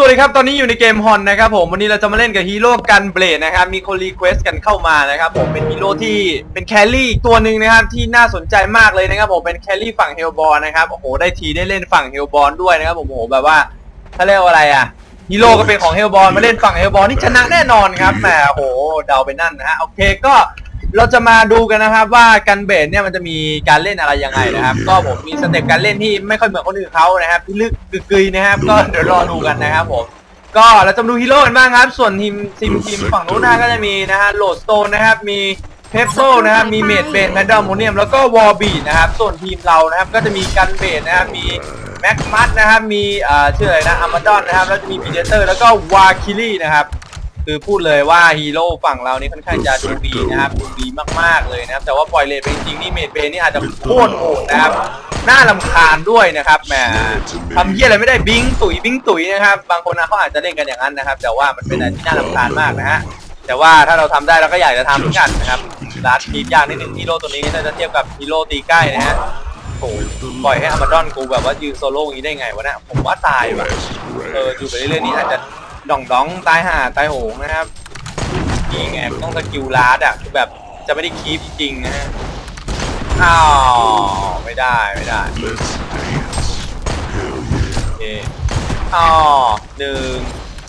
สวัสดีครับ ตอนนี้อยู่ในเกมฮอนนะครับผม วันนี้เราจะมาเล่นกับฮีโร่กันเบลดนะครับ มีคนรีเควสต์กันเข้ามานะครับผม เป็นฮีโร่ที่เป็นแครี่อีกตัวหนึ่งนะครับที่น่าสนใจมากเลยนะครับผม เป็นแครี่ฝั่งเฮลบอลนะครับ โอ้โห ได้ทีได้เล่นฝั่งเฮลบอลด้วยนะครับผม โอ้โห แบบว่าถ้าเรียกว่าอะไรอะฮีโร่ก็เป็นของเฮลบอลมาเล่นฝั่งเฮลบอลนี่ชนะแน่นอนครับ แหม โอ้โห เดาไปนั่นนะฮะ โอเค ก็ เราจะมาดูกันนะครับว่ากันเบสเนี่ยมันจะมีการเล่นอะไรยังไงนะครับ ก็ผมมีสเต็ปการเล่นที่ไม่ค่อยเหมือนคนอื่นเขานะครับที่ลึกกึกๆนะครับ ก็เดี๋ยวรอดูกันนะครับผมก็เราจะมาดูฮีโร่กันบ้างครับ ส่วนทีมทีมทีมฝั่งนู้นนะก็จะมีนะฮะโหลดสโตนนะครับมีเพปเปิลนะครับมีเมดเบนแพนดอมโมเนียมแล้วก็วอลบีนะครับส่วนทีมเรานะครับก็จะมีกันเบสนะครับมีแม็กมัสนะครับมีเอ่อชื่ออะไรนะอามาดอนนะครับแล้วจะมีพีเดเตอร์แล้วก็วาคิลี่นะครับ คือพูดเลยว่าฮีโร่ฝั่งเรานี่ค่อนข้างจะดูดีนะครับดูดีมากๆเลยนะครับ แต่ว่าปล่อยเลทไปจริงๆนี่เมดเบนนี่อาจจะโคตรโหดนะครับน่าลำคาญด้วยนะครับแหมทำเยี่ยอะไรไม่ได้บิงตุ๋ยบิงตุ๋ยนะครับ บางคนนะเขาอาจจะเล่นกันอย่างนั้นนะครับ แต่ว่ามันเป็นอะไรที่น่าลำคาญมากนะฮะแต่ว่าถ้าเราทำได้เราก็อยากจะทำเหมือนกันนะครับลาดทีมยากนิดนึงฮีโร่ตัวนี้ถ้าจะเทียบกับฮีโร่ตีใกล้นะฮะโอ้ปล่อยให้อามาดอนกูแบบว่ายืนโซโล่อย่างนี้ได้ไงวะเนี่ยผมว่าตายว่ะเอออยู่ไปเรื่อยๆนี่อาจจะ ดองดองตายห่าตายโหงนะครับนี่ไงมันต้องสกิลลาดอะคือแบบจะไม่ได้คีปจริงนะฮะอ้าวไม่ได้ไม่ได้โอเคอ้าวหนึ่ง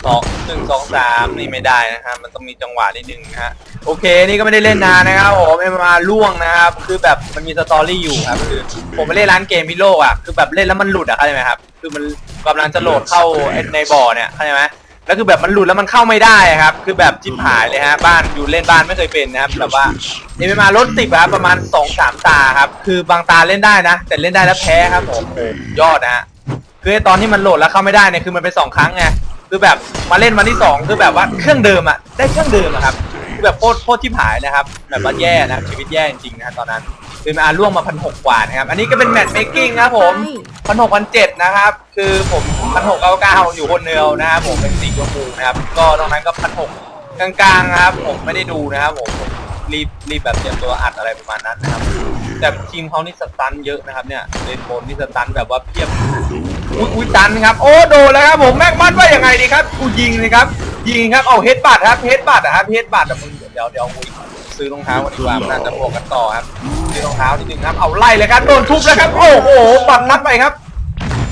สองหนึ่งสองสามนี่ไม่ได้นะครับมันต้องมีจังหวะนิดนึงนะฮะโอเค นี่ก็ไม่ได้เล่นนานนะครับผมเอ็มมาล่วงนะครับ คือแบบมันมีสตอรี่อยู่ครับคือผมไปเล่นร้านเกมพิโลกอะคือแบบเล่นแล้วมันหลุดอะเข้าใจไหมครับ คือมันกำลังจะโหลดเข้าในบ่อเนี่ยเข้าใจไหม แล้วคือแบบมันหลุดแล้วมันเข้าไม่ได้อะครับ คือแบบจิบหายเลยฮะบ้านอยู่เล่นบ้านไม่เคยเป็นนะครับแบบว่าเอ็มมารถติดครับประมาณสองสามตาครับคือบางตาเล่นได้นะ แต่เล่นได้แล้วแพ้ครับผมโอ้ยอดนะฮะคือไอ้ตอนที่มันโหลดแล้วเข้าไม่ได้เนี่ยคือมันเป็นสองครั้งไงคือแบบมาเล่นวันที่สองคือแบบว่าเครื่องเดิมอะได้เครื่องเดิมอะครับ คือแบบโคตรโคตรที่หายนะครับ แบบว่าแย่นะชีวิตแย่จริงๆนะตอนนั้นคือมาล่วงมาพันหกกว่านะครับ อันนี้ก็เป็นแมตช์เมคกิ้งนะครับผมพันหกพันเจ็ดนะครับ คือผมพันหกเก้าเก้าอยู่คนเดียวนะครับผมเป็นสีชมพูนะครับ ก็ตรงนั้นก็พันหกกลางๆนะครับ ผมไม่ได้ดูนะครับผมผมรีบรีบแบบเตรียมตัวอัดอะไรประมาณนั้นนะครับแต่ทีมเขานี่สตันเยอะนะครับเนี่ยเลนโบนนี่สตันแบบว่าเพียบอุ้ยอุ้ยตันครับ โอ้โดนแล้วครับผมแม็กมันว่ายังไงดีครับกูยิงเลยครับ ยิงครับเอาเฮดบัตครับเฮดบัตอะครับเฮดบัตอะมึงเดี๋ยวเดี๋ยวอุ้ยซื้อรองเท้ากันดีกว่ามันน่าจะบวกกันต่อครับซื้อรองเท้านิดนึงครับเอาไล่เลยครับโดนทุบแล้วครับโอ้โหปัดนัดไปครับ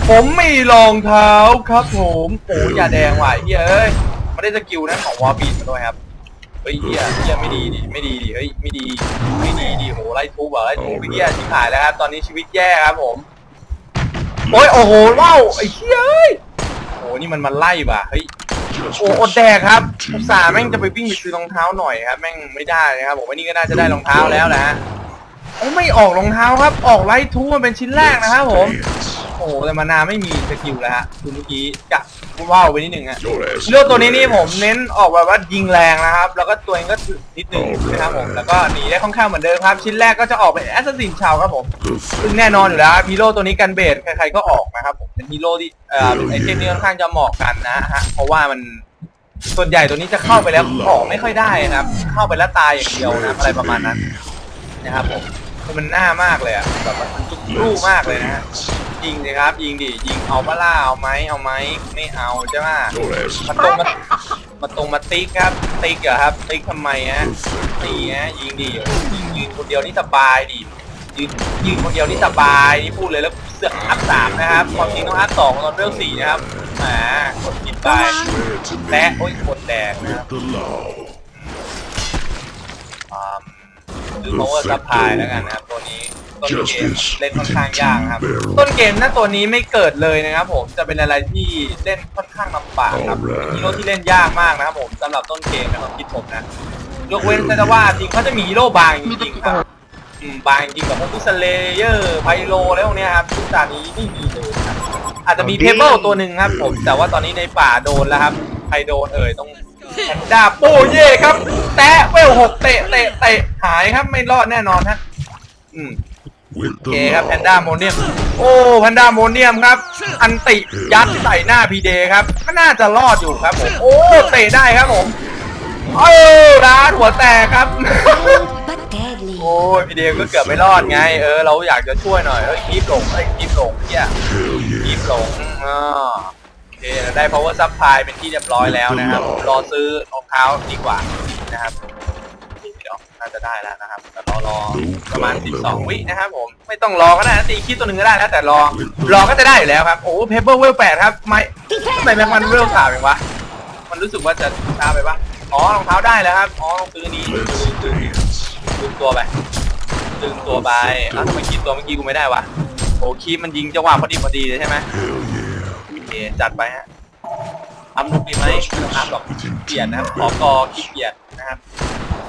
ผมมีรองเท้าครับผมโอ้ยอย่าแดงว่ะไอ้เฮ้ยเอ้ยไม่ได้สกิลนั้นของวอร์บีดมาด้วยครับเฮ้ยเฮียเฮียไม่ดีดิไม่ดีดิเฮ้ยไม่ดีไม่ดีดิโหไล่ทุบเหรอไล่ทุบไอ้เฮียชิบหายแล้วครับตอนนี้ชีวิตแย่ครับผมโอ้ยโอ้โหเล่าไอ้เฮ้ยเอ้โอ้นี่มันมันไล่ว่ะเฮ้ย โอ้อดแดกครับอุตส่าห์แม่งจะไปวิ่งไปซื้อรองเท้าหน่อยครับแม่งไม่ได้นะครับผมว่านี่ก็น่าจะได้รองเท้าแล้วนะฮะโอ้ไม่ออกรองเท้าครับ ออกไลท์ทูมันเป็นชิ้นแรกนะครับผม โอ้โหแต่มานาไม่มีสกิลแล้วฮะคือเมื่อกี้กะว่าวไปนิดหนึ่งฮะเลือกตัวนี้นี่ผมเน้นออกแบบว่ายิงแรงนะครับ แล้วก็ตัวเองก็ถึกนิดนึงนะครับผมแล้วก็หนีได้ค่อนข้างเหมือนเดิมครับ ชิ้นแรกก็จะออกเป็นแอสซัสซินชาวครับผมซึ่งแน่นอนอยู่แล้วฮีโร่ตัวนี้กันเบสใครๆก็ออกนะครับผม เป็นฮีโร่ที่เอ่อเป็นไอเทมที่ค่อนข้างจะเหมาะกันนะฮะเพราะว่ามันส่วนใหญ่ตัวนี้จะเข้าไปแล้วออกไม่ค่อยได้นะครับ เข้าไปแล้วตายอย่างเดียวนะอะไรประมาณนั้นนะครับผมคือมันหน้ามากเลยอะแบบมันจุกรูมากเลยนะฮะยิงสิครับ ยิงดิยิงเอาปะล่าเอาไหมเอาไหมไม่เอาใช่ไหมมาตรงมามาตรงมาติ๊กครับ ติ๊กเหรอครับติ๊กทำไมฮะนี่ฮะยิงดิยิงยืนคนเดียวนี่สบายดิ ยืนยืนคนเดียวนี่สบายนี่พูดเลยแล้วเสือกอัพสามนะครับความจริงต้องอัพสองตอนเรื่องสี่นะครับแหมกดผิดไปและโอ้ยกดแดงนะครับอ่าหรือ power supply แล้วกันนะครับตัวนี้ต้นเกมเล่นค่อนข้างยากครับ ต้นเกมถ้าตัวนี้ไม่เกิดเลยนะครับ ผมจะเป็นอะไรที่เล่นค่อนข้างลำบากครับเป็นฮีโร่ที่เล่นยากมากนะครับผมสำหรับต้นเกมในความคิดผมนะยกเว้นแต่ว่าจริงเขาจะมีฮีโร่บางจริงๆครับ อืมบางจริงแบบพวกพิสเลเยอร์ไพโลอะไรพวกเนี้ยครับทุกตานี้ไม่มีเลยครับอาจจะมีเพเบิลตัวหนึ่งครับผม แต่ว่าตอนนี้ในป่าโดนแล้วครับใครโดนเอ่ยต้องแพนด้าโป้เย่ครับ แตะเวลหกเตะเตะเตะหายครับไม่รอดแน่นอนฮะอืม with โอ the เคครับแพน law. ด้าโมเนียม โอ้แพนด้าโมเนียมครับ อันติยัดใส่หน้าพีเดครับก็น่าจะรอดอยู่ครับผม โอ้ เตะได้ครับผม เออร้านหัวแตกครับ but deadly. โอ้ยพีเดก็เกือบไม่รอดไง เออเราอยากจะช่วยหน่อยเฮ้ยคีบหลงเฮ้ยคีบหลงเฮีย Hell คี yeah. บหลงอ่าเคได้ power supply เป็นที่เรียบร้อยแล้วนะครับ รอซื้อรองเท้าดีกว่านะครับเดี๋ยวน่าจะได้แล้วนะครับแต่รอรอประมาณ 12 วินะครับผมไม่ต้องรอก็ได้นะตีคิดตัวหนึ่งก็ได้นะแต่รอรอก็จะได้อยู่แล้วครับโอ้เพเปอร์เวลแปดครับไม่ทำไมแม็กมันเวลสามเองวะมันรู้สึกว่าจะช้าไปปะ อ๋อรองเท้าได้แล้วครับอ๋อต้องซื้อนี้ดึงตัวไปดึงตัวไปอ้าวทำไมคิดตัวเมื่อกี้กูไม่ได้วะโอ้คีบมันยิงจังหวะพอดีพอดีเลยใช่ไหมโอเคจัดไปฮะอัพลูกดีไหมไม่ต้องอัพหรอกเกลียนนะครับขอกอขี้เกียจนะครับ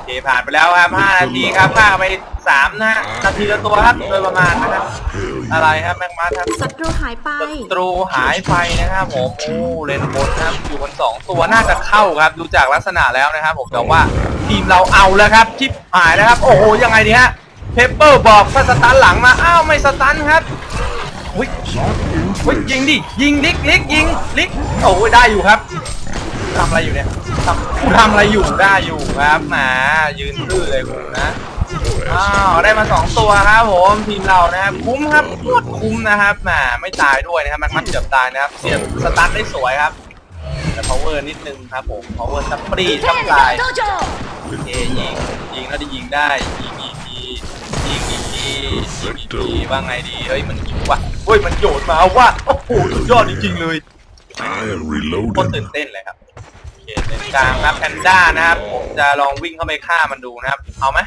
เคผ่านไปแล้วครับ 5 นาทีครับฆ่าไป 3 นะนาทีละตัวครับโดยประมาณนะครับ อะไรครับแม็กมาครับศัตรูหายไปศัตรูหายไปนะครับผมโอ้เลนบนนะครับอยู่บนสองตัวน่าจะเข้าครับ ดูจากลักษณะแล้วนะครับ ผมแต่ว่าทีมเราเอาแล้วครับชิปหายแล้วครับ โอ้โหยังไงดีฮะเพปเปอร์บอกถ้าสตันหลังมาอ้าวไม่สตันครับอุ้ยอุ้ยยิงดิยิงลิกลิกยิงลิกโอ้ยได้อยู่ครับทำอะไรอยู่เนี่ยทำ กูทำอะไรอยู่ได้อยู่ครับหมายืนซื่อเลยผมนะ อ้าวได้มาสองตัวครับผมทีมเรานะครับคุ้มครับโคตรคุ้มนะครับแหมไม่ตายด้วยนะครับมันมันเกือบตายนะครับเสียบสตาร์ทได้สวยครับแต่ power นิดนึงครับผม power ซับปรีซับลายโอเคยิงยิงแล้วได้ยิงได้ยิงอีกทียิงอีกทียิงอีว่าไงดีเฮ้ยมันยิงว่ะเฮ้ยมันโยนมาว่ะโอ้โหสุดยอดจริงๆเลย I am โคตรตื่ reloading. นเต้นเลยครับ เคเลนกลางครับแพนด้านะครับผมจะลองวิ่งเข้าไปฆ่ามันดูนะครับ เอาไหม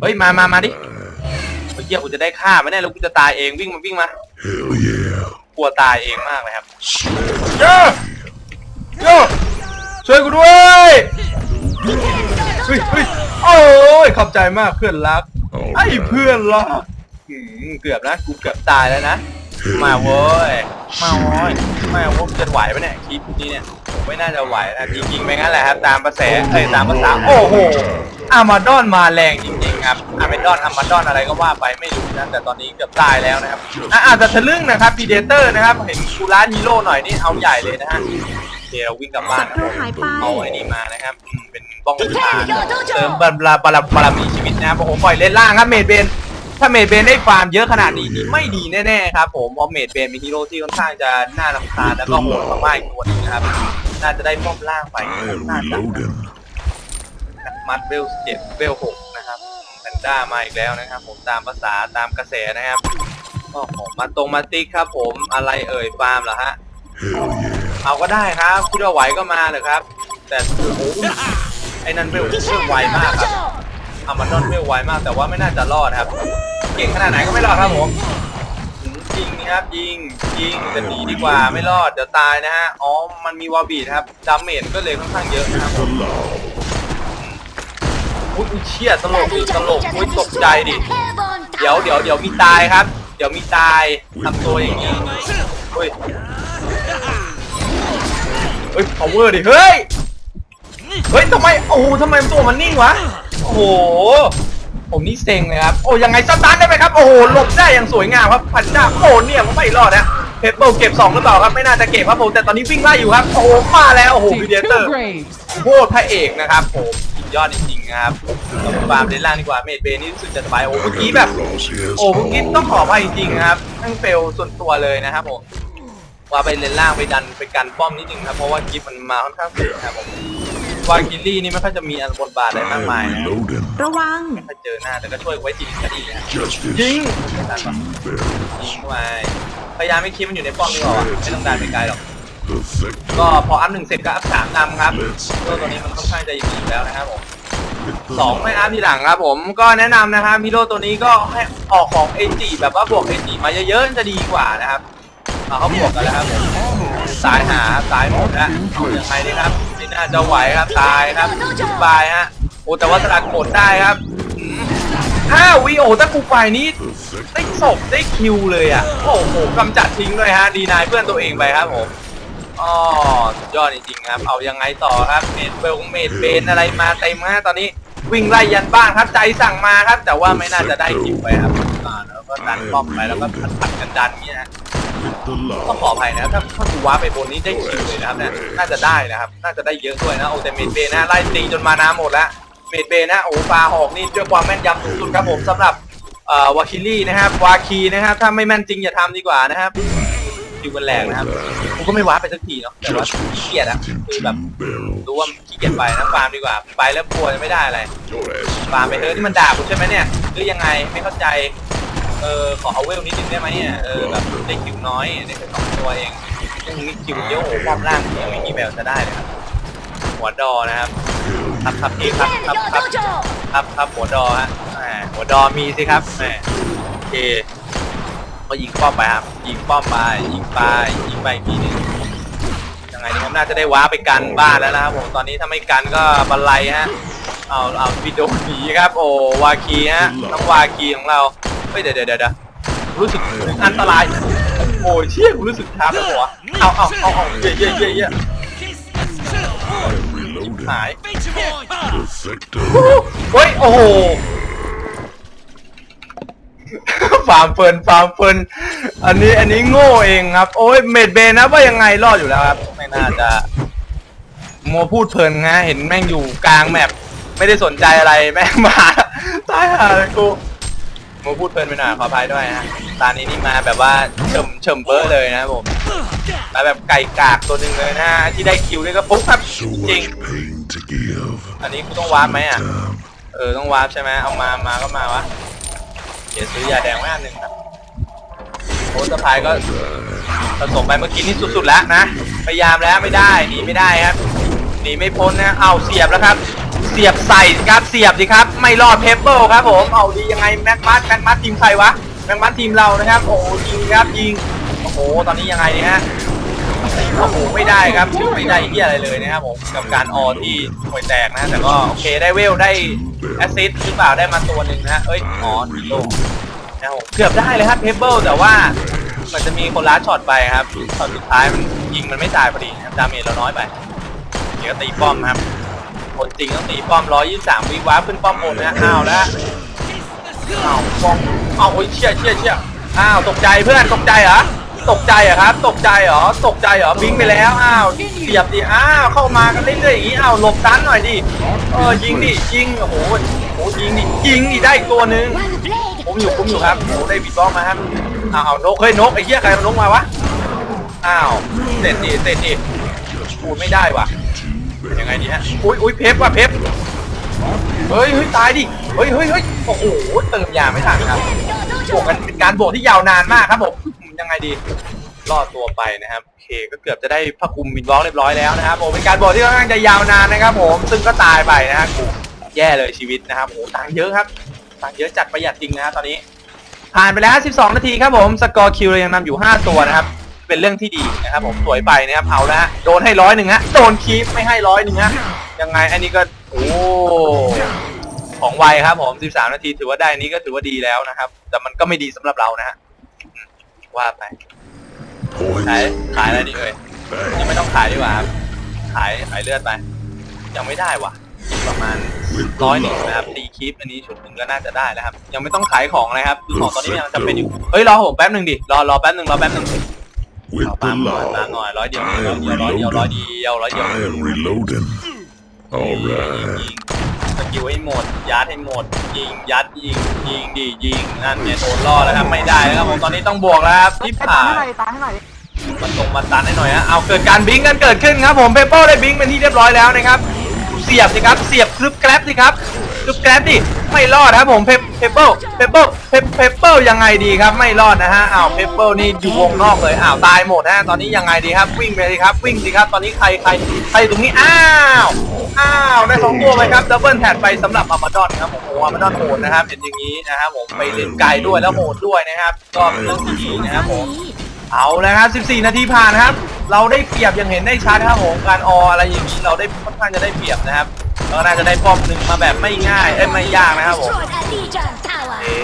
เฮ้ยมามามาดิเมื่อกี้กูจะได้ฆ่าไม่ได้แล้วกูจะตายเองวิ่งมาวิ่งมา Hell yeah. กลัวตายเองมากเลยครับ Slam. โยโยช่วยกูด้วยเฮ้ยเฮ้ยโอ้ยขอบใจมากเพื่อนรัก ไอ้เพื่อนรักหืมเกือบนะกูเกือบตายแล้วนะ มาเว้ยมาเว้ยมาเว้ยจะไหวปะเนี่ยคลิปนี้เนี่ยผม ไม่น่าจะไหวนะจริงๆไม่งั้นแหละครับตามกระแสเอ้ยตามภาษาโอ้โหอามาดอนมาแรงจริงๆครับอามาดอนอามาดอนอะไรก็ว่าไปไม่รู้นะแต่ตอนนี้เกือบตายแล้วนะครับอะอาจจะทะลึ่งนะครับพีเดเตอร์นะครับเห็นกูร้านฮีโร่หน่อยนี่เอาใหญ่เลยนะฮะเดี๋ยววิ่งกลับบ้านนะศัตรูหายไป เอาไอ้นี่มานะครับอืมเป็นบ้องทานเติมบาราบาราบารมีชีวิตนะครับโอ้โหปล่อยเล่นล่างครับเมดเบน ถ้าเมดเบนได้ฟาร์มเยอะขนาดนี้นี่ไม่ดีแน่ๆครับผมเพราะเมดเบนเป็นฮีโร่ที่ค่อนข้างจะน่ารำคาญแล้วก็โหดมากๆอีกตัวหนึงนะครับ น่าจะได้ป้อมล่างไป I am น่าจะ reloading. มัดเวลเจ็ดเวลหกนะครับแพนด้ามาอีกแล้วนะครับ ผมตามภาษาตามกระแสนะครับก็ผมมาตรงมาติ๊กครับ ผมอะไรเอ่ยฟาร์มเหรอฮะ Hell yeah. เอาก็ได้ครับคิดว่าไหวก็มาเลยครับ แต่โอ้โหไอ้นั่นเวลเวลไวมากครับอามันดอนเวลไวมากแต่ว่าไม่น่าจะรอดครับ เก่งขนาดไหนก็ไม่รอดครับผมหืม ยิงนะครับ ยิงยิงจะหนีดีกว่าไม่รอดเดี๋ยวตายนะฮะอ๋อมันมีวาบีดครับดาเมจก็เลยค่อนข้างเยอะนะครับ Allow. อุ้ยอุ๊ยเชี่ยตลกดิตลกอุ้ยตกใจดิเดี๋ยวเดี๋ยวเดี๋ยวมีตายครับ เดี๋ยวมีตายทำตัวอย่างนี้เฮ้ยเฮ้ย power ดิเฮ้ยเฮ้ยทำไมโอ้โหทำไมตัวมันนิ่งวะโอ้โห ผมนี่เซ็งเลยครับ โอ้ยังไงสตาร์ทได้ไหมครับ โอ้โหหลบได้อย่างสวยงามครับพันด้าโอ้เนี่ยมันไม่รอดนะเพปเปิลเก็บสองหรือเปล่าครับไม่น่าจะเก็บครับผมแต่ตอนนี้วิ่งไล่อยู่ครับโอ้โหมาแล้วโอ้โหพีเดเตอร์โคตรพระเอกนะครับผมสุดยอดจริงๆนะครับเราไปฟาร์มเลนล่างดีกว่าเมดเบย์นี่รู้สึกจะสบายโอ้เมื่อกี้แบบ Crosshairs โอ้เมื่อกี้ต้องขออภัยจริงๆนะครับทั้งเฟลส่วนตัวเลยนะครับผมว่าไปเลนล่างไปดันไปกันป้อมนิดนึงครับเพราะว่ากิฟมันมาค่อนข้างสูงครับผม วากิลลี่นี่ไม่ค่อยจะมีอันบทบาทอะไร I มากมาย am นะครับ reloading. ระวังไม่ค่อยเจอหน้าแต่ก็ช่วยไว้จริงก็ดีนะครับ Justice. ยิงดันปะ Barrels. ยิงเข้าไปพยายามไม่คิดมันอยู่ในป้อมดีกว่าวะไม่ต้องดันไปไกลหรอก Perfect. ก็พออัพหนึ่งเสร็จก็อัพสามนำครับ Let's ตัวตัวนี้มันค่อนข้างจะดีอยู่แล้วนะครับผม hit the สองไม่อัพทีหลังครับผมก็แนะนำนะครับฮีโร่ตัวนี้ก็ให้ออกของเอจิแบบว่าบวกเอจิมาเยอะๆจะดีกว่านะครับเอาเขาบวกกันแล้วครับผมสายหาสายหมดแล้วเอาอย่างไรดีครับไม่ น่าจะไหวครับตายครับจุดบายฮะโอ้แต่ว่าสลัดกดได้ครับอืมห้าวิโอถ้ากูไปนี้ได้ศพได้คิวเลยอะโอ้โหกำจัดทิ้งเลยฮะดีนายเพื่อนตัวเองไปครับผมอ๋อสุดยอดจริงๆครับ เอายังไงต่อครับเมดเบลเมดเบนอะไรมาเต็มฮะตอนนี้วิ่งไล่ยันบ้านครับใจสั่งมาครับ แต่ว่าไม่น่าจะได้คิวไปครับอ่าแล้วก็ดันป้อมไปแล้วก็ผัดกันดันอย่างเงี้ยฮะ ต้องขออภัยนะถ้าถ้ากูว้าไปบนนี้ได้คิวเลยนะครับเนี่ยน่าจะได้นะครับ น่าจะได้เยอะด้วยนะโอ้แต่เมดเบนนะไล่ตีจนมาน้ำหมดแล้วเมดเบนนะโอ้ปลาหอกนี่ด้วยความแม่นยำสูงสุดครับผมสำหรับเอ่อวาคิลี่นะครับวาคีนะครับถ้าไม่แม่นจริงอย่าทำดีกว่านะครับอเคคิวกันแหลกนะครับกูก็ไม่ว้าไปสักทีเนาะแต่ว่าขี้เกียจอะคือแบบรู้ว่าขี้เกียจไปนะฟาร์มดีกว่าไปแล้วกลัวจะไม่ได้อะไรฟาร์มไปเถอะที่มันด่ากูใช่ไหมเนี่ยหรือยังไงไม่เข้าใจ เออขอเอาเวลนิดนึงได้ไหมเนี่ยเออแบบได้คิวน้อยได้แค่สองตัวเองยังมีคิวเยอะโอ้โหป้อมล่างยังไม่มีแววจะได้เลยครับหัวดอนะครับครับครับพี่ครับครับครับครับครับหัวดอฮะหัวดอมีสิครับแหมโอเคก็ยิงป้อมไปครับ ยิงป้อมไปยิงไปยิงไปอีกทีหนึงยังไงนี่ผมน่าจะได้ว้าไปกันบ้านแล้วนะครับผมตอนนี้ถ้าไม่กันก็บันไลฮะเอาเอาวิดีโอหนีครับ โอ้วาคีฮะน้องวาคีของเรา ฮ้ยเดี๋ยวเดี๋ยวเดี๋ยวเดี๋ยวรู้สึกอันตราย โอ้ยเชี่ยกูรู้สึกท้าไปหัวเอาเอาเอาเอาเย่เย่เย่เย่หายเฮ้ยโอ้โหฟาร์มเฟิร์นฟาร์มเฟิร์นอันนี้อันนี้โง่เองครับ โอ้ยเมดเบนนะว่ายังไงรอดอยู่แล้วครับ ไม่น่าจะโมพูดเพลินฮะเห็นแม่งอยู่กลางแมปไม่ได้สนใจอะไรแม่งมาตายห่าเลยกู มวพูดเพลินไปหน่อยขออภัยด้วยฮะตานี้นี่มาแบบว่าเฉิมเฉิมเบ้อเลยนะครับผมมาแบบไก่กากตัวหนึ่งเลยนะฮะที่ได้คิวนี่ก็ปุ๊บครับ So จริง much pain to give. อันนี้กูต้องวาร์ปไหมอะ Time. เออต้องวาร์ปใช่ไหมเอามามาก็มาวะเดี๋ยวซื้อยาแดงไว้อันหนึ่งครับโอ้สะพายก็ผสมไปเมื่อกี้นี่สุดๆแล้วนะพยายามแล้วไม่ได้หนีไม่ได้ครับหนีไม่พ้นนะเอาเสียบแล้วครับ เสียบใส่ครับเสียบดิครับไม่รอดเพเปิลครับผมเอาดียังไงแม็กมัสแม็กมัสทีมใครวะแม็กมัสทีมเรานะครับโอ้ยิงครับยิงโอ้โหตอนนี้ยังไงเนี่ยฮะโอ้โหไม่ได้ครับไม่ได้เหียอะไรเลยนะครับผมกับการออที่ห่วยแตกนะแต่ก็โอเคได้เวลได้แอสซิสหรือเปล่าได้มาตัวหนึ่งนะเอ้ยอ๋อทีโลนะครับผมเกือบได้เลยครับเพเบิลแต่ว่ามันจะมีคนล้าช็อตไปครับช็อตสุดท้ายมันยิงมันไม่ตายพอดีนะครับดาเมจเราน้อยไปเดี๋ยวก็ตีป้อมครับ คนจริงต้องตีป้อม123วิวาร์ปขึ้นป้อมบนนะอ้าวแล้วอ้าวป้อมอ้าวโอ้ยเชี่ยเชี่ยเชี่ยอ้าวตกใจเพื่อนตกใจเหรอตกใจเหรอะครับ ตกใจเหรอตกใจเหรอบิงไปแล้วอ้าวเสียบดิอ้าวเข้ามากันเรื่อยๆอย่างนี้อ้าวหลบตันหน่อยดิเออยิงดิยิงโอ้โหโอ้โหยิงดิยิงดิได้อีกตัวหนึ่งผมอยู่ผมอยู่ครับโอ้ได้บีบล็อกมาครับอ้าวนกเฮ้ยนกไอ้เหี้ยใครเอานกมาวะอ้าวเสร็จดิเสร็จดิพูดไม่ได้ว่ะ ยังไงดีฮะอุ้ยอุ้ยเพฟว่ะเพฟเฮ้ยเฮ้ยตายดิเฮ้ยเฮ้ยเฮ้ยโอ้โหเติมยาไม่ทันครับบวกกันเป็นการบวกที่ยาวนานมากครับผมยังไงดีรอดตัวไปนะครับโอเคก็เกือบจะได้พระคุมมินบล็อกเรียบร้อยแล้วนะครับผมเป็นการบวกที่ค่อนข้างจะยาวนานนะครับ ผมซึ่งก็ตายไปนะฮะกูแย่เลยชีวิตนะครับโอ้โหตังเยอะครับตังเยอะจัดประหยัดจริงนะฮะตอนนี้ ผ่านไปแล้ว 12 นาทีครับผมสกอร์คิวเรายังนำอยู่ 5 ตัวนะครับ เป็นเรื่องที่ดีนะครับผมสวยไปนะครับเอาละฮะโดนให้ร้อยหนึ่งฮะโดนคีฟไม่ให้ร้อยหนึ่งฮะยังไงอันนี้ก็โอ้ของไวครับผม 13 นาทีถือว่าได้นี้ก็ถือว่าดีแล้วนะครับ แต่มันก็ไม่ดีสำหรับเรานะฮะอืมว่าไปขาย Points. ขายอะไรดีเอ่ย Back. ยังไม่ต้องขายดีกว่าครับขายขายเลือดไป ยังไม่ได้ว่ะอีกประมาณร้อยหนึ่งนะครับตีคลิปอันนี้ชุดหนึ่งก็น่าจะได้แล้วครับ ยังไม่ต้องขายของเลยครับคือของตอนนี้ยังจำเป็นอยู่เฮ้ยรอผมแป๊บหนึ่งดิรอรอแป๊บหนึ่งรอแป๊บหนึ่ง With เอา the ปาล์มหน่อยปาล์ม law. หน่อยร้อยเดียวร้อยเดียวร้อยเดียวร้อยเดียวร้อยเดียว I am reloading. All ยิง right. สกิลให้หมด ยัดให้หมด ยิง ยัด ยิง ยิงดียิง นั่นเนี่ยโดนล่อแล้วครับ ไม่ได้แล้วครับผมตอนนี้ต้องบวกแล้วครับที่ให้ผ่าตายให้นหน่อยตายให้หน่อย มันตรงมาตันให้หน่อยฮะ เอาเกิดการบิงกันเกิดขึ้นครับผมเปเปอร์ได้บิงเป็นที่เรียบร้อยแล้วนะครับ เสียบสิครับ เสียบคลึบแกร็บสิครับคลึบแกร็บดิ ไม่รอดครับผมเพเปเปอร์เพเปอร์เพเปอร์ยังไงดีครับไม่รอดนะฮะอ้าวเพเปอร์นี่อยู่วงนอกเลยอ้าวตายหมดฮะตอนนี้ยังไงดีครับวิ่งไปสิครับวิ่งสิครับตอนนี้ใครใครใครอยู่ตรงนี้อ้าวอ้าวได้สองตัวไปครับดับเบิลแท็ไปสำหรับอามาดอนครับผมโอ้อามาดอนโหดนะครับเห็นอย่างนี้นะครับผมไปเล่นไกลด้วยแล้วโหดด้วยนะครับ ก็เป็นเรื่องที่ดีนะครับผมเอาแล้วครับ 14 นาทีผ่านนะครับ เราได้เปรียบอย่างเห็นได้ชัดครับผม การอออะไรอย่างนี้เราได้ค่อนข้างจะได้เปรียบนะครับเรา ก็น่าจะได้ป้อมหนึ่งมาแบบไม่ง่ายเอ้ยไม่ยากนะครับผม Destroyed a Legion Tower เอ๊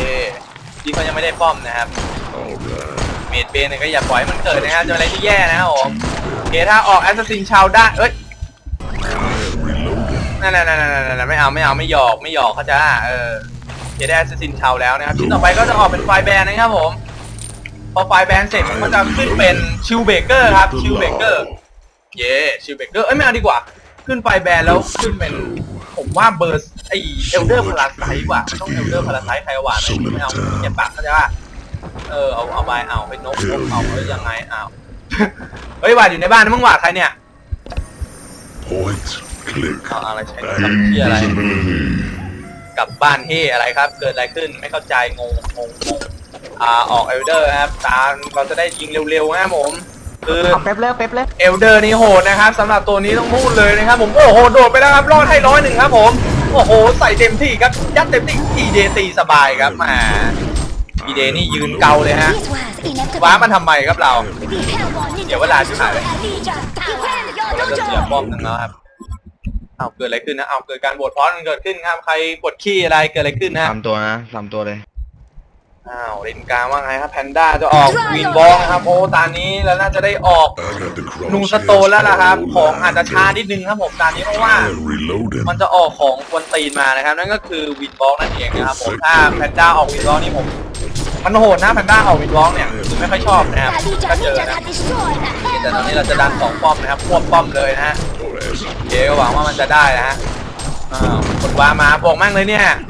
ที่เขายังไม่ได้ป้อมนะครับ All right. เมดเบนเนี่ยก็อย่าปล่อยให้มันเกิดนะครับจะเป็นอะไรที่แย่นะครับผมโอเคถ้าออกแอสซัสซินชาวได้เอ้ย I am reloading. นั่นนั่นนั่นนั่นไม่เอาไม่เอาไม่หยอกไม่หยอกเขาจะเออโอเคได้แอสซัสซินชาวแล้วนะครับที่ต่อไปก็จะออกเป็นไฟล์แบนนะครับผมพอไฟล์แบนเสร็จมันก็จะขึ้นเป็นชิลเบเกอร์ครับ With ชิล the เบเกอร์ law. เย่ชิลเบเกอร์เอ้ยไม่เอาดีกว่า ขึ้นไฟล์แบนแล้วขึ้นเป็นผมว่าเบอร์สไอเอลเดอร์พาราไซต์ว่ะต้องเอลเดอร์พาราไซต์ใครเอาหวานไม่ไม่เอาเก็บปากเขาใจป่ะเออเอาเอาไปเอาไปนกนกเอาเอ้ยยังไงเอาเฮ้ยหวาดอยู่ในบ้านนะมึงหวาดใครเนี่ย Point. Click. เอาอะไรใช้ทำที่อะไร Invisibility. กลับบ้านที่อะไรครับ เกิดอะไรขึ้นไม่เข้าใจงงงงงงอ่าออกเอลเดอร์ครับตามเราจะได้ยิงเร็วๆนะครับผม คือเอาเป๊ปเลยเป๊ปเลยเอลเดอร์นี่โหดนะครับสำหรับตัวนี้ต้องพูดเลยนะครับผมโอ้โหโดดไปแล้วครับรอดให้ร้อยหนึ่งครับผมโอ้โหใส่เต็มที่ครับยัดเต็มที่อีเดตีสบายครับแหมอีเดนี่ยืนเกาเลยฮะ This was inevitable. ว้ามันทำไมครับเรา The Hellborn Ninja เดี๋ยวเวลาชิบหายเลย Legion Tower. เราจะเสียป้อมหนึ่งแล้วครับเอาเกิดอะไรขึ้นนะเอาเกิดการโหวตพร้อมกันเกิดขึ้นครับใครกดขี้อะไรเกิดอะไรขึ้นนะสามตัวนะสามตัวเลย อ้าวเลนกลางว่าไงครับแพนด้าจะออกวินบอลนะครับโอ้ตอนนี้แล้วน่าจะได้ออก I got the นูส crosshairs โตนแล้วล่ะครับ all ของอาจจะ over ช้า me. นิดนึงครับผมตอนนี้เพราะว่า I am reloading. มันจะออกของควนตีนมานะครับ นั่นก็คือวินบอลนั่นเองนะครับผมถ้าแพนด้าออกวินบอลนี่ผมมันโหดนะแพนด้าออกวินบอลเนี่ยคือไม่ค่อยชอบนะครับ The Legion ก็เจอ Ninja นะ have destroyed the แต่ตอนนี้ Hellborn เราจะดันสองป้อมนะครับควบป้อมเลยนะฮะ Your ass is เดี๋ยวหวังว่ามันจะได้นะฮะอ้าวกดว้ามาบอกมั่งเลยเนี่ย with the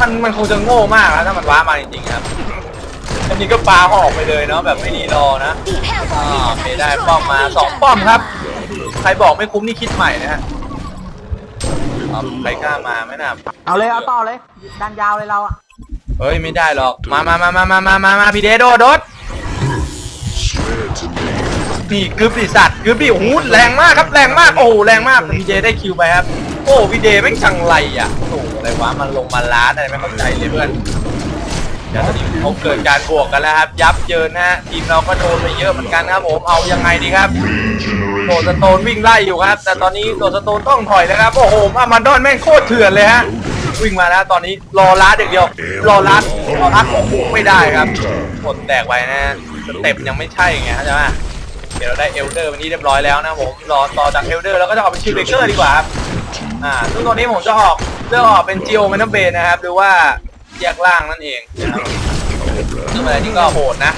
มัน light. มันคงจะโง่มากแล้วถ้ามันว้ามาจริงๆครับอันนี้ก็ปาออกไปเลยเนาะแบบไม่รีรอนะ The อ่า Hellborn โอ Ninja เค have ได้ destroyed ป้อมมา the สอง Legion ป้อมครับ Problem ใครบอกไม่คุ้มนี่คิดใหม่นะฮะ with เอา the ใครกล้า light. มาไหมนะเอาเลยเอาต่อเลยดันยาวเลยเราอะเฮ้ยไม่ได้หรอก มามามามามามามามาพี่เดโดโดด Swear to me. นี่กึบดิสัตว์กึบดิโอ้โหแรงมากครับแรงมากโอ้โหแรงมากพี่เจได้คิวไปครับ โอ้พี่เดแม่งจังไรอะโอ้โหอะไรวะมันลงมาล้านอะไรไม่เข้าใจเลยเพื่อนเดี๋ยวตอนนี้เขาเกิดการบวกกันแล้วครับ ยับเยินนะฮะทีมเราก็โดนไปเยอะเหมือนกันครับผมเอายังไงดีครับโดสโตนวิ่งไล่อยู่ครับ แต่ตอนนี้โดสโตนต้องถอยนะครับโอ้โหอามาดอนแม่งโคตรเถื่อนเลยฮะวิ่งมาแล้วตอนนี้รอลัดอย่างเดียว รอลัดรอลัดโอ้โหไม่ได้ครับกดแตกไปนะฮะสเต็ปยังไม่ใช่ไงเข้าใจไหม เดี๋ยวเราได้เอลเดอร์วันนี้เรียบร้อยแล้วนะผมรอต่อจากเอลเดอร์แล้วก็จะออกเป็นชิลเบเกอร์ดีกว่าครับอ่าซึ่งตอนนี้ผมจะออกเลือกออกเป็นจิโอแมนเบนนะครับ หรือว่าแยกล่างนั่นเองนะครับซึ่งเป็นอะไรที่ก็โหดนะ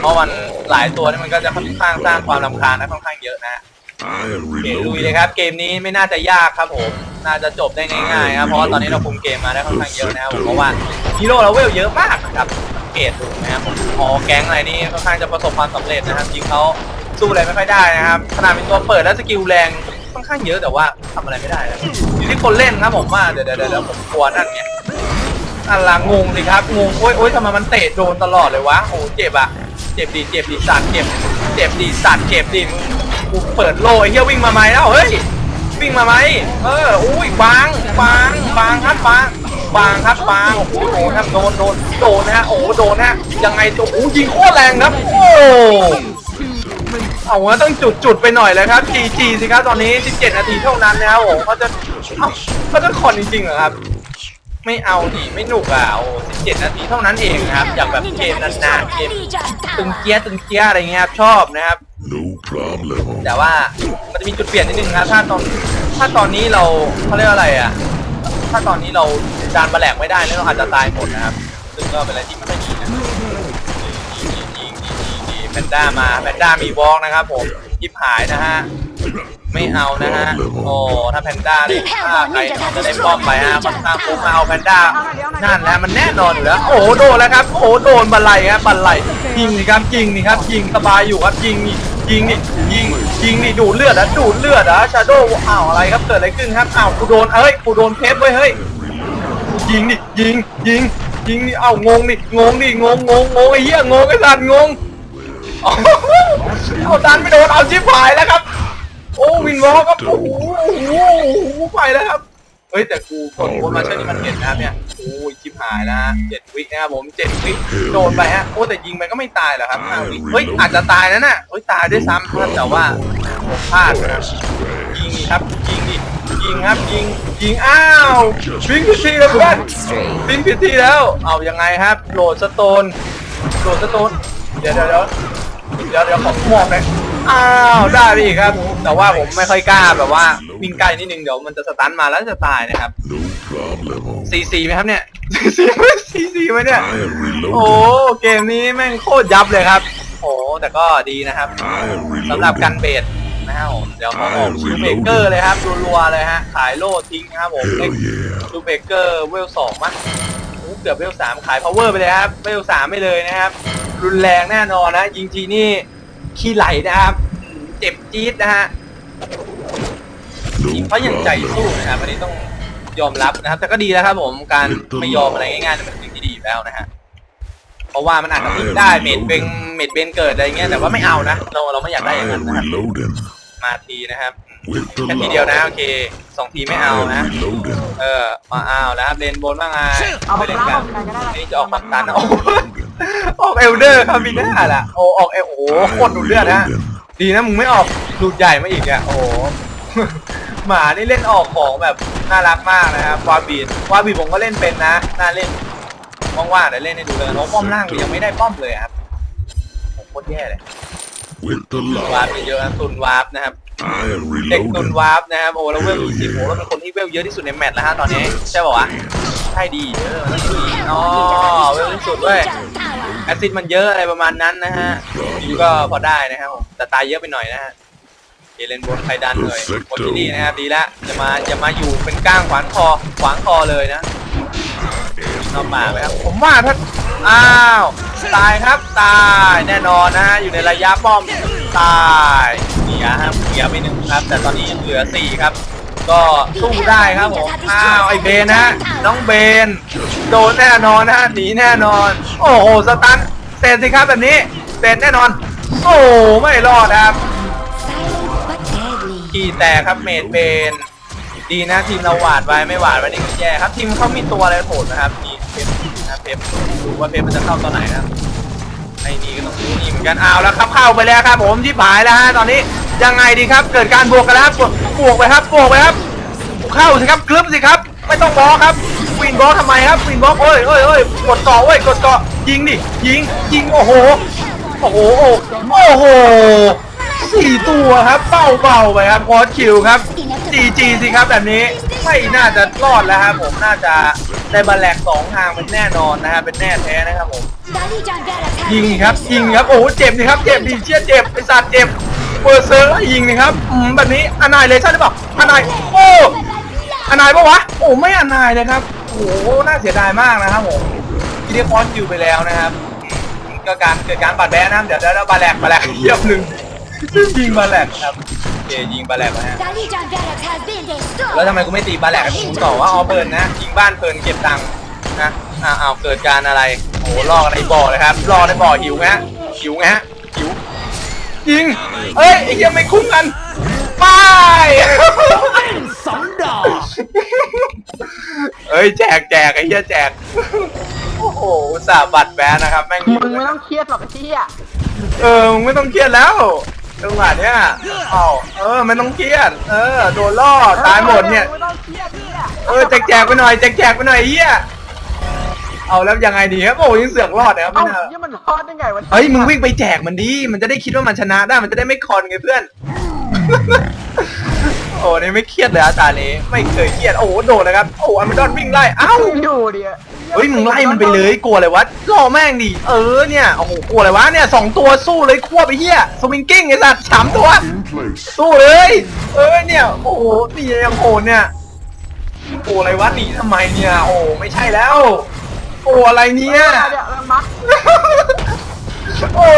เพราะมันหลายตัวนี่มันก็จะค่อนข้างสร้างความรำคาญนะค่อนข้างเยอะนะ I am เกมลุย reloading. เลยครับเกมนี้ไม่น่าจะยากครับผมน่าจะจบได้ง่ายๆครับเพราะว่าตอนนี้เราคุมเกมมาได้ค่อนข้างเยอะนะครับผมเพราะว่าฮีโร่เราเวลเยอะมากนะครับ เกตดูนะครับพอแก๊งอะไรนี่ค่อนข้างจะประสบความสำเร็จนะครับจริงเขาสู้อะไรไม่ค่อยได้นะครับขนาดเป็นตัวเปิดแล้วสกิลแรงค่อนข้างเยอะแต่ว่าทำอะไรไม่ได้นะอยู่ที่คนเล่นครับผมว่าเดี๋ยวเดี๋ยวเดี๋ยวผมกลัวนั่นไงนั่นละงงสิครับงงโอ๊ยโอ๊ยทำไมมันเตะโดนตลอดเลยวะโอ้เจ็บอะเจ็บดีเจ็บดีสัตว์เจ็บเจ็บดีสัตว์เจ็บดีมึงกูเปิดโลไอ้เหี้ยวิ่งมาไหมแล้วเฮ้ยวิ่งมาไหมเอออุ้ยบางบางบางครับบาง บางครับบางโอ้โหครับโดนโดนโดนนะฮะโอ้โดนนะฮะยังไงโอ้ยิงโคตรแรงครับโอ้เอาว่าต้องจุดจุดไปหน่อยเลยครับ GG สิครับตอนนี้ 17 นาทีเท่านั้นนะครับผมเขาจะเอ้าเขาจะคอนจริงๆเหรอครับ ไม่เอาดิไม่หนุกอะโอ้17 นาทีเท่านั้นเองครับ อยากแบบเกมนานๆเกมตึงเกี้ยตึงเกี้ยอะไรเงี้ยครับชอบนะครับ แต่ว่ามันจะมีจุดเปลี่ยนนิดนึงครับถ้าตอนถ้าตอนนี้เราเขาเรียกว่าอะไรอะ ถ้าตอนนี้เราจานแบลกไม่ได้เนี่ยเราอาจจะตายหมดนะครับ ซึ่งก็เป็นอะไรที่ไม่ค่อยดีนะยิงยิงยิงยิงแพนด้ามาแพนด้ามีวอล์กนะครับผมยิบหายนะฮะไม่เอานะฮะ โอ้ ถ้าแพนด้าได้ฆ่าใครจะได้ป้อมไปฮะค่อนข้างคุ้มมาเอาแพนด้า นั่นแหละมันแน่นอนอยู่แล้ว โอ้โหโดนแล้วครับ โอ้โหโดนบันไลครับบันไลยิงนี่ครับยิงนี่ครับยิงสบายอยู่ครับยิงนี่ยิงนี่ยิง ยิงนี่ดูดเลือดอะดูดเลือดอะชาโดว์อ้าวอะไรครับเกิดอะไรขึ้นครับอ้าวกูโดนเอ้ยกูโดนเพชรเว้เฮ้ยยิงดิยิงยิงยิงดิเอ้างงดิงงดิงงงงงงไอ้เหี้ยงงไอ้สัตว์งงอ๋อเอาดันไม่โดนเอาชิบหายแล้วครับ โอ้วินวอลครับโอ้โหโอ้โหโอ้ไปแล้วครับเฮ้ยแต่กูกดโคนมาเช่นนี้มันเห็นนะเนี่ย โอ้ยชิบหายนะฮะเจ็ดวินะครับผมเจ็ดวิโดนไปฮะโอ้แต่ยิงไปก็ไม่ตายเหรอครับห้าวิเฮ้ยอาจจะตายนะน่ะเฮ้ยตายด้วยซ้ำครับแต่ว่าผมพลาดนะครับยิงดิครับยิงดิยิงครับยิงยิงอ้าววิ่งพิธีแล้วเพื่อนวิ่งพิธีแล้วเอายังไงครับโหลดสโตนโหลดสโตนเดี๋ยวเดี๋ยวเดี๋ยวเดี๋ยวเดี๋ยวขอหมอบเลยอ้าวได้ไปอีกครับ แต่ว่าผมไม่ค่อยกล้าแบบว่าวิ่งใกล้นิดนึงเดี๋ยวมันจะสตันมาแล้วจะตายนะครับ ซีซีไหมครับเนี่ยซีซีไหมซีซีไหมเนี่ย I am โอ้ reloading. เกมนี้แม่งโคตรยับเลยครับ โอ้แต่ก็ดีนะครับ I am สำหรับกัน reloading. เบสนะครับผมเดี๋ยวขอออกชิลเบเกอร์เลยครับรัวๆเลยฮะ ขายโล่ทิ้งนะครับผมเล็ก Hell yeah. ชิลเบเกอร์เวลสองมั้งโอ้เกือบเวลสามขายพาวเวอร์ไปเลยครับ เวลสามไปเลยนะครับ รุนแรงแน่นอนนะ ยิงทีนี่ขี้ไหลนะครับเจ็บจี๊ดนะฮะ No เพราะยังใจ problem. สู้นะครับอันนี้ต้อง ยอมรับนะครับ แต่ก็ดีแล้วครับผมการไม่ยอมอะไรง่ายๆเนี่ยเป็นสิ่งที่ดีอยู่แล้วนะฮะเพราะว่ามันอาจจะพลิกได้เมดเบงเมดเบนเกิดอะไรเงี้ยแต่ว่าไม่เอานะเราเราไม่อยากได้ I อย่างนั้น am นะครับ reloading. มาทีนะครับ With the แค่ทีเดียวนะ lava. โอเคสองทีไม่เอา I นะ am reloading. เออมาเอาแล้วครับเลนบนบ้างไงเอาไม่มาเล่นล้างกันกันก็ได้นี่จะออกปักตันนะโอ้โห Reloading. ออกเอลเดอร์ครับมีหน้าล่ะโอ้ออกเอลโอ้โหโคตรดูดเลือดนะดีนะมึงไม่ออกดูดใหญ่มาอีกอะโอ้โหหมานี่เล่นออกของแบบน่ารักมากนะครับวาบีดวาบีดผมก็เล่นเป็นนะ น่าเล่นว่างๆเดี๋ยวเล่นให้ดูเลยน้องป้อมล่างกูยังไม่ได้ป้อมเลยอะครับผมโคตรแย่เลย With the วาร์ป lava. ไปเยอะนะตุนวาร์ปนะครับ I am เด็กตุน reloading. วาร์ปนะครับโอ้แล้วเวลสิบโอ้แล้วเป็นคนที่เวลเยอะที่สุดในแมตช์แล้วฮะตอนนี้ใช่ป่าวะใช่ดีเออมันต้องดีอ๋อเวลที่สุดด้วย Tower. แอซิดมันเยอะอะไรประมาณนั้นนะฮะนี่ก็พอได้นะครับผมแต่ตายเยอะไปหน่อยนะฮะ เอเลนบนใครดันเลยคนที่นี่นะครับดีแล้วจะมาจะมาอยู่เป็นก้างขวางคอขวางคอเลยนะนอกมาไหมครับผมว่าถ้าอ้าวตายครับตายแน่นอนนะฮะอยู่ในระยะป้อมตายเสียครับเสียไปหนึ่งครับ แต่ตอนนี้ยังเหลือสี่ครับ ก็สู้ได้ครับผมอ้าวไอเบนนะฮะน้องเบน โดนแน่นอนนะฮะหนีแน่นอน โอ้โหสตันเสร็จสิครับแบบนี้เสร็จแน่นอน โอ้โหไม่รอดนะครับ Silent but ี่แตกครับเมดเบนดีนะทีมเราหวาดไว้ไม่หวาดไว้นี่แย่ครับทีมเขามีตัวอะไรโผล่นะครับนี่เพปนะเพปดูว่าเพปมันจะเข้าตอนไหนนะไอ้นี่ก็ต้องดูนี่เหมือนกันเอาแล้วครับเข้าไปแล้วครับ ผมที่ผายแล้วฮะตอนนี้ยังไงดีครับ เกิดการบวกกันแล้วครับบวกไปครับบวกไปครับเข้าสิครับกลึบสิครับ ไม่ต้องบล็อกครับวีนบล็อกทำไมครับวีนบล็อกเอ้ยเอ้ยเอ้ยกดเกาะเว้ยกดเกาะยิงดิยิงยิงโอ้โหโอ้โหโอ้โห สี่ตัวครับเป้าเบาๆไปครับคอสคิวครับจีจีสิครับแบบนี้ไม่น่าจะรอดแล้วครับผมน่าจะได้บัลแลกสองทางเป็นแน่นอนนะฮะเป็นแน่แท้นะครับผมยิงครับยิงครับโอ้โหเจ็บนี่ครับเจ็บดิเชี่ยเจ็บไอสัตว์เจ็บเปิดเซิร์ยิงนี่ครับอืมแบบนี้อนายเลยใช่หรือเปล่าอนายโอ้อนายปะวะโอ้ไม่อนายเลยครับโอ้โหน่าเสียดายมากนะครับผมที่ได้คอนคิวไปแล้วนะครับก็การเกิดการบาดแผลนะครับเดี๋ยวเดี๋ยวบาแหลกบาแหลกเยียบหนึ่ง ยิงบาแหลกครับโอเคยิงบาแหลกนะฮะ Dalijan Barracks has been แล้ว destroyed. ทำไมกูไม่ตีบาแหลกให้กูต่อว่าอ๋อเปิดนะยิงบ้านเพลินเก็บตังค์นะอ้าวอ้าวเกิดการอะไรโอ้โหล่อกันในบ่อเลยครับล่อในบ่อหิวไงฮะหิวไงฮะหิวยิงเอ้ยไอ้เหี้ยังไม่คุ้มกันไป สองดอกเอ้ยแจกแจกไอ้เหี้ยแจก โอ้โหอุตสาห์บัตรแบนนะครับแม่งมึงไม่ต้องเครียดหรอกไอ้เหี้ยเออมึงไม่ต้องเครียดแล้ว จังหวะเนี้ยเอ้าเออไม่ต้องเครียด เออ โดนล่อตายหมดเนี่ย ไม่ต้องเครียดเนี่ยเออแจกแจกไปหน่อยแจกแจกไปหน่อยไอ้เฮียเอาแล้วยังไงดีครับโอ้ยังเสือกรอดนะครับเอ้าไม่น่าเหี้ยมันรอดได้ไงวะเฮ้ยมึงวิ่งไปแจกมันดีมันจะได้คิดว่ามันชนะได้มันจะได้ไม่คอนไงเพื่อน โอ้นี่ไม่เครียดเลยอะตานี้ไม่เคยเครียดโอ้โหโดนเลยครับโอ้โหอเมดอนวิ่งไล่เอ้าอยู่ดิ เฮ้ยมึงไล่มันไปเลยกลัวอะไรวะล่อแม่งดิเออเนี่ยโอ้โหกลัวอะไรวะเนี่ยสองตัวสู้เลยควบไปเฮียสวิงกิ้งไอ้สัตว์สามตัว สู้เลย เออเนี่ยโอ้โหนี่ยังโหดเนี่ยโอ้อะไรวะหนีทำไมเนี่ยโอ้ไม่ใช่แล้วโอ้อะไรเนี่ยโอ้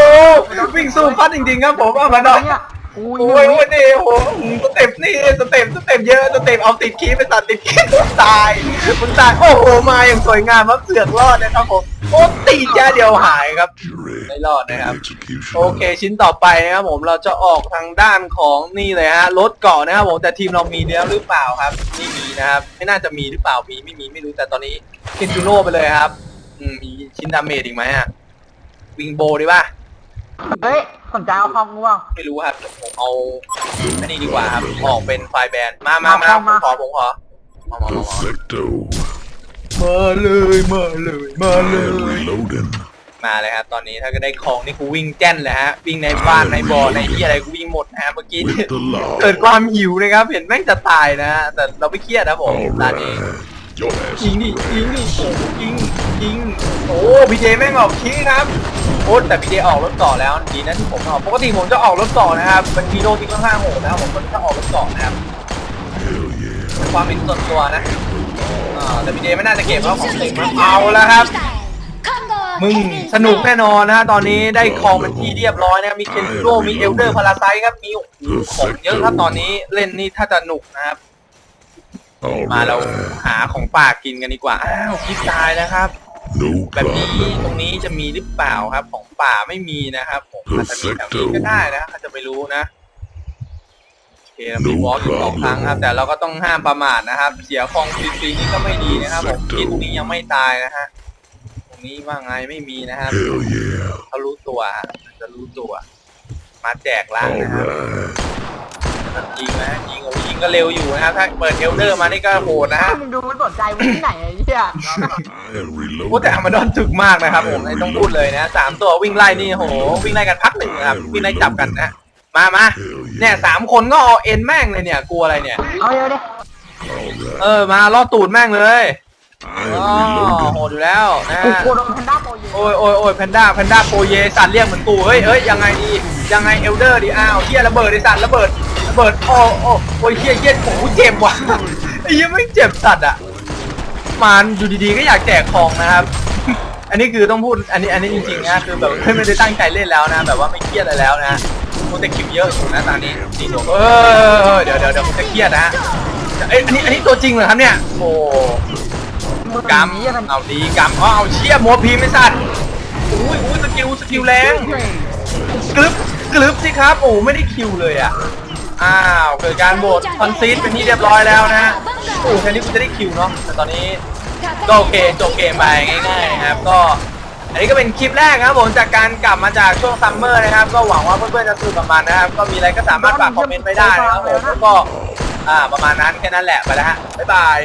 วิ่งสู้พัดจริงๆครับผมเอามาดอกเนี่ย อุ้ยโอ้ยโอ้ยนี่โอ้โหสเต็ปนี่สเต็ปสเต็ปเยอะสเต็ปเอาติดคีย์ไปตัดติดคีย์ตายคุณตายโอ้โหมาอย่างสวยงามครับเสือกรอดนะครับผมโอ้ตีแค่เดียวหายครับ Accurate. ไม่รอดนะครับ Execution. โอเคชิ้นต่อไปนะครับผมเราจะออกทางด้านของนี่เลยฮะรถเกาะนะครับผมแต่ทีมเรามีแล้วหรือเปล่าครับไม่มีนะครับ ไม่น่าจะมีหรือเปล่ามีไม่มีไม่รู้แต่ตอนนี้เคนจูโร่ไปเลยครับ อืมมีชิ้นดาเมจอีกไหมอะวิงโบดีป่ะ เฮ้ยสนใจเอาคอมกูเปล่าไม่รู้ครับผมเอาอันนี้ดีกว่าครับออกเป็นไฟล์แบนมามามาเอาผมมาขอผมขอมามามามา Perfecto. มาเลยมาเลยมา I เล am ย reloading. มาเลยครับตอนนี้ถ้าก็ได้ของนี่กูวิ่งแจ้นเลยฮะวิ่งในบ้านในบ่อในที่อะไรกูวิ่งหมดนะฮะเมื่อกี้ With the เกิด lava. ความหิวนะครับ เห็นแม่งจะตายนะฮะแต่เราไม่เครียดนะผมตอนนี้ Alright. Your ass ยิง is ดิยิง ready. ดิยิงยิง โอ้พีเจแม่งออกขี้ครับโอ้แต่พีเจออกรถเกาะแล้วดีนะที่ผมออกปกติผมจะออกรถเกาะนะครับเป็นฮีโร่ที่ค่อนข้างโหดนะครับผมก็จะออกรถเกาะนะครับความเป็นส่วนตัวนะอ่าแต่พีเจไม่น่าจะเก็บเพราะของเต็มเอาแล้วครับมึงสนุกแน่นอนนะฮะตอนนี้ได้คองเป็นที่เรียบร้อยนะมีเคนโร่มีเอลเดอร์พาราไซครับมีของเยอะครับตอนนี้เล่นนี่ถ้าจะหนุกนะครับ มาเราหาของป่ากินกันดีกว่าอ้าวคิดตายนะครับ แบบนี้ problem. ตรงนี้จะมีหรือเปล่าครับ ของป่าไม่มีนะครับผมอาจจะมีแถวนี้ก็ได้นะอาจจะไม่รู้นะโอเคเรามีวอล์กอยู่สองครั้งครับ แต่เราก็ต้องห้ามประมาทนะครับ เสียของฟรีๆนี่ก็ไม่ดีนะครับผมที่ตรงนี้ยังไม่ตายนะฮะตรงนี้ว่าไงไม่มีนะครับ Hell yeah. เขารู้ตัวจะรู้ตัว มาแจกล่าง All นะครับ right. ยิงนะยิงโอ้ยิงก็เร็วอยู่นะครับถ้าเปิดเอลเดอร์มานี่ก็โหดนะฮะมึงดูมันสนใจมึงที่ไหนไอ้เหี้ย I am โอ้แต่ reloading. อามาดอนถึกมากนะครับผมต้องพูดเลยนะสามตัววิ่งไล่นี่โหวิ่งไล่กันพักหนึ่งนะครับวิ่งไล่จับกันนะมามา Hell เนี่ย yeah. สามคนก็เอาเอ็นแม่งเลยเนี่ยกลัวอะไรเนี่ย เอาเร็วดิ All เอ right. อมาล่อตูดแม่งเลย I อ๋อ am โห reloading. ดอยู่แล้วนะกูกลัวโดนแพนด้าโปรเยโอ้ยโอ้ยโอ้ยแพนด้าแพนด้าโปรเยสัตว์เรียกเหมือนกูเฮ้ยเฮ้ยยังไงดียังไงเอลเดอร์ดีอ้าวเฮียระเบิดไอสัตว์ระเบิดระเบิดโอ้โอ้โอ้ยเฮียเฮียโอ้โหเจ็บว่ะไอ้เฮียไม่งเจ็บสัตว์อะมันอยู่ดีๆก็อยากแจกของนะครับ อันนี้คือต้องพูดอันนี้อันนี้จริงๆนะคือแบบไม่ได้ตั้งใจเล่นแล้วนะ แบบว่าไม่เครียดอะไรแล้วนะมันแต่คิวเยอะอยู่นะตอนนี้นี่ตัวเออเดี๋ยวเดี๋ยวเดี๋ยวผมจะเครียดนะเอ้ยอันนี้อันนี้ตัวจริงเหรอครับเนี่ยโอ้มึง กนี้มันำเอาดีกำเอาเอาเชี่ยมัวพีไม่สัตว์อุ้ยอุ้ยสกิลสกิลแรงกรึบกรึบสิครับโอ้ไม่ได้คิวเลยอะอ้าวเกิดการโบดคอนซีดเป็นที่เรียบร้อยแล้วนะฮะโอ้แทนที่คุณจะได้คิวเนาะแต่ตอนนี้ก็โอเคจบเกมไปง่ายๆนะครับก็อันนี้ก็เป็นคลิปแรกครับผมจากการกลับมาจากช่วงซัมเมอร์นะครับ ก็หวังว่าเพื่อนๆจะสนุกกับมันนะครับ ก็มีอะไรก็สามารถฝากคอมเมนต์ไปได้นะครับผมแล้วก็อ่าประมาณนั้นแค่นั้นแหละไปแล้วฮะบ๊ายบาย